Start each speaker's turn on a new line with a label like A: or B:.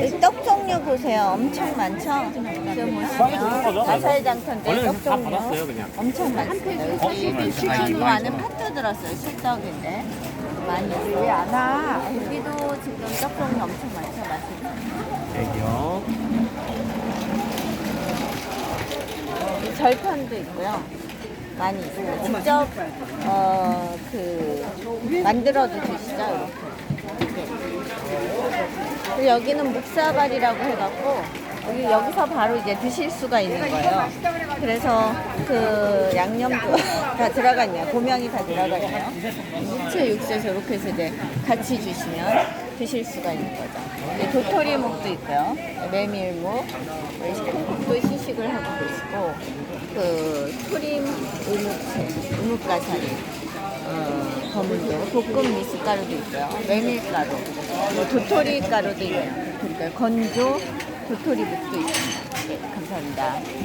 A: 이 떡 종류 보세요. 엄청 많죠? 지금 보시면 마사이장터인데
B: 원래는 떡다
A: 종류
B: 받았어요, 그냥.
A: 엄청 많습니다.
B: 어, 정말.
A: 여기 이 안에 팥도 들었어요. 쑥떡인데 많이 있어요.
C: 왜안 와?
A: 여기도 지금 떡 종류 엄청 많죠? 맛있죠?
B: 애교.
A: 이 절편도 있고요. 많이 있어요. 직접 어, 그 만들어도 드시죠. 이렇게. 여기는 묵사발이라고 해갖고 여기 여기서 바로 이제 드실 수가 있는 거예요. 그래서 그 양념도 다 들어갔네요. 고명이 다 들어갔네요. 무채 육수에서 이렇게 해서 이제 같이 주시면 드실 수가 있는 거죠. 도토리묵도 있고요. 메밀묵, 콩국도 시식을 하고 계시고 그 토림 우묵채, 우묵가사리, 어, 검은도, 볶음 미숫가루도 있고요. 메밀가루, 뭐 도토리 가루도 있네요. 그러니까 건조 도토리 묵도 있습니다. 네, 감사합니다.